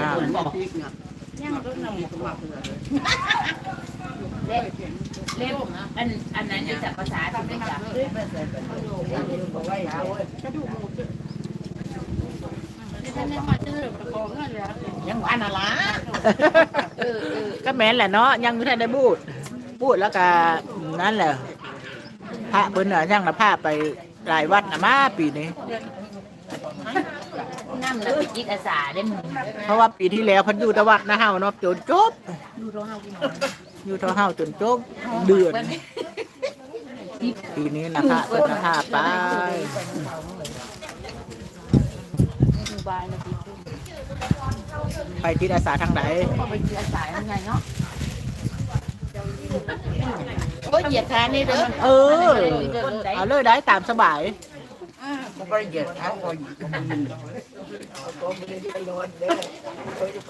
งามเล่มเล่มอันอันนั้นนี่จากภาษาที่ไม่จับยังหวานอะไรเออเออก็แม่นแหละเนาะยังไม่ทันได้พูดพูดแล้วก็นั่นแหละพระเพิ่นน่ะยังละพาไปหลายวัดนะมาปีนี้ น้ำแล้วไปจิตอาสาได้มึงเพราะว่าปีที่แล้วเพันอยู่แตะวัดนะเฮาเนาะจนจบ ดูโรเฮากินอยู่เท่าเฮาจนจบเดือนปีนี้นะพระเพิ่นนะพาไปดูบายนะพี่ไปจิตอาสาทางไหนพอไปจิตอาสายังไงเนาะโอ้ยเหยียดขานี่เด้อเออ เอาเลยได้ตามสบาย มันก็เหยียดเท้าคน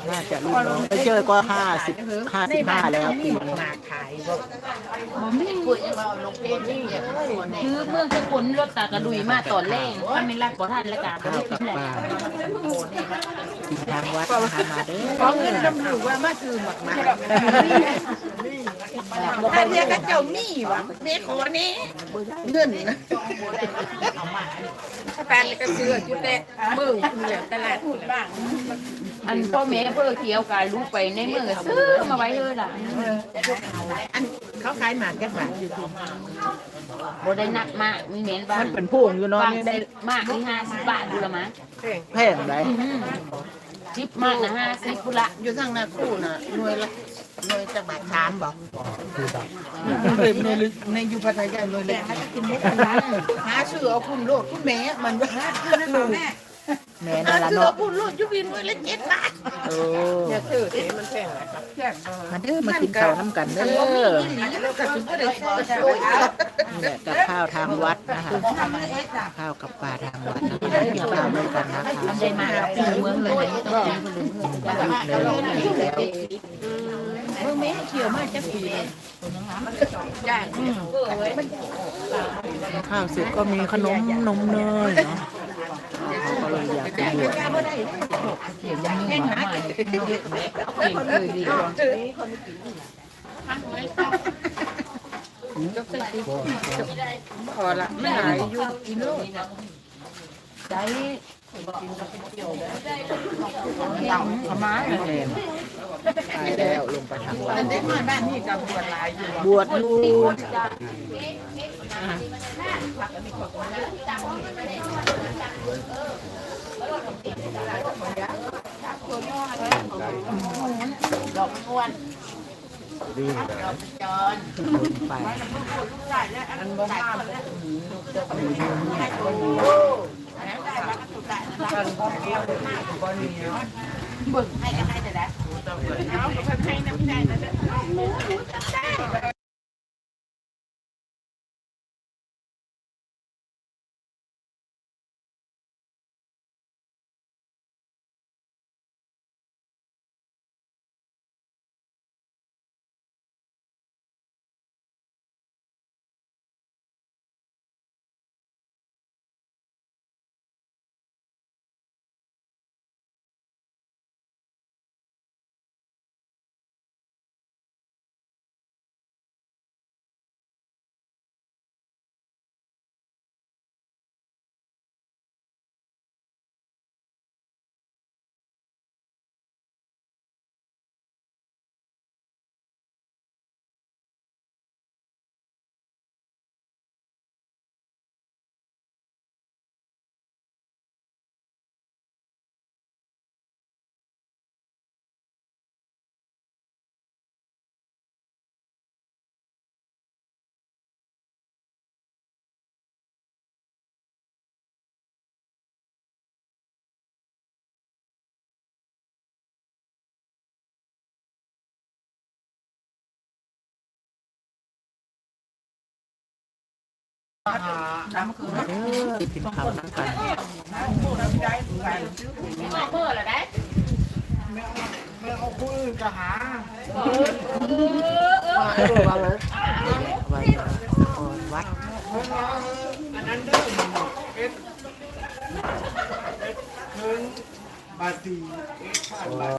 น่าจะรุ่นน้องไปเจอก็ห้าสิบห้าสิบห้าแล้วปีนี้มาขายบ่ผมไม่ป่วยมาลงเพจนี่คือเมื่อสกุลรถตากระดุยมาตอนแรกถ้าไม่รักบ่ทันล้วกันข้าวกับปลาทางวัดทามาเด้อขอเงินดำหรูว่ามาซื้อหมักหมาถ้าเรียกก็เจ้ามีวะเมฆขอนี้เงินนะ แฟนก็ซื้อจุดแต่มือเหลือตลาดพูดบ้างอันพ่อแม่เพื่อเกี่ยวกับลูกไปในเมืองก็ซื้อมาไว้เลยล่ะอันเขาขายหมากแค่บาทอยู่ที่บ่ได้หนักมากมีเหม็นบ้างมันเป็นพวงอยู่เนาะบางนี่ได้มากที่ห้าสิบบาทดูละมั้งแพงไหนสิบมากนะห้าสิบพุละอยู่ทางหน้าคู่น่ะหน่วยละ หน่วยจังหวัดชามบอกในหน่วยลึกในอยูพัทยาหน่วยเล็กกินมุกหาชื่อเอาคุณโลดคุณแม่มันว่าชื่อแม่นั่นละชื่อเอาเนาะคุณโลดยู่วินหน่วยละเจ็ดบาทโอ้ย่าซื้อเสีมันแพงครับมาเด้อมากินข้าวน้ำกันเด้อแล้วก็ถึงก็ได้โอ้ยนี่แหละกับข้าวทางวัดนะคะข้าวกับปลาทางวัดนะคะกินข้าวด้วยกันนะคะมันได้มาปีเมืองเลยต้องกินคนอื่นเมื่อแม่เขียวมากจะปีเลยย่างข้าวเสร็จก็มีขนมนมเนยเนาะก็เลยอยากกินบวชเขียนยังยังหาใหม่เก่งเลยดีพอละไม่หายอยู่กินโลดใจเอามาแท นไปแล้วลงไปทางวัดเด็กมาบ้านนี่กับบวชหลายอยู่บวชอยู่ดอกม้วนไปอันบ่มากันก็เกี่ยวบ่นี่บึ่งให้กันให้แต่ละเอากับให้น้ำใจนะเด้อน้ำคื แล้ว กินข้าวน้ำกันเมื่อละได้เอาผู้อื่นก็หาไว้ก่อนวัดอันนั้นเด้อเอ็ดเอ็ดถึงบาทสี่เอ็ดผ่านบาท